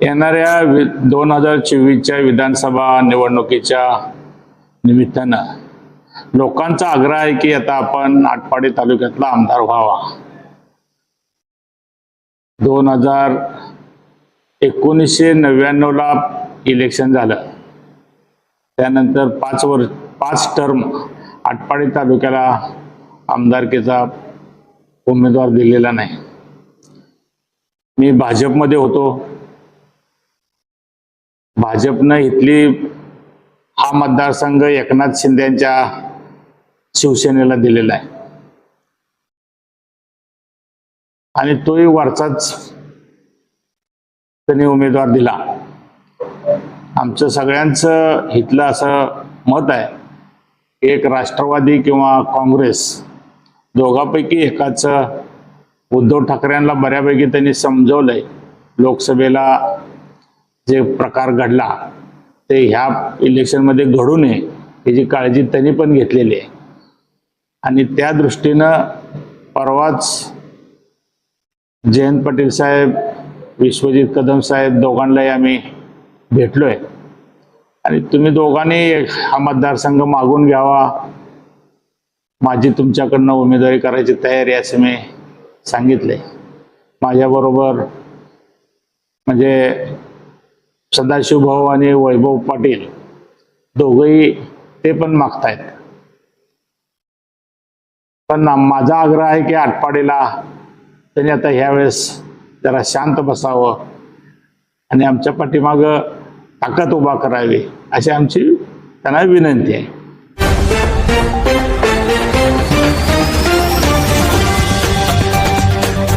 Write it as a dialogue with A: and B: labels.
A: येणाऱ्या दोन हजार चोवीसच्या विधानसभा निवडणुकीच्या निमित्तानं लोकांचा आग्रह आहे की आता आपण आटपाडी तालुक्यातला आमदार व्हावा. दोन हजार एकोणीसशे नव्याण्णवला इलेक्शन झालं. त्यानंतर पाच वर्ष पाच टर्म आटपाडी तालुक्याला आमदारकीचा उमेदवार दिलेला नाही. मी भाजपमध्ये होतो. भाजपनं इथली हा मतदारसंघ एकनाथ शिंदेच्या शिवसेनेला दिलेला आहे. आणि तोही वरचाच त्यांनी उमेदवार दिला. आमचं सगळ्यांचं इथलं असं मत आहे एक राष्ट्रवादी किंवा काँग्रेस दोघांपैकी एकाच उद्धव ठाकरेंना बऱ्यापैकी त्यांनी समजवलंय. लोकसभेला जे प्रकार घडला ते ह्या इलेक्शनमध्ये घडू नये याची काळजी त्यांनी पण घेतलेली आहे. आणि त्या दृष्टीनं परवाच जयंत पाटील साहेब विश्वजित कदम साहेब दोघांनाही आम्ही भेटलोय. आणि तुम्ही दोघांनी हा मतदारसंघ मागून घ्यावा. माझी तुमच्याकडनं उमेदवारी करायची तयारी असं मी सांगितले माझ्याबरोबर म्हणजे सदाशिव भाऊ आणि वैभव पाटील दोघही ते पण मागतायत. पण माझा आग्रह आहे की आटपाडीला त्यांनी आता ह्यावेळेस जरा शांत बसावं आणि आमच्या पाठीमागं ताकद उभा करावी अशी आमची त्यांना विनंती आहे.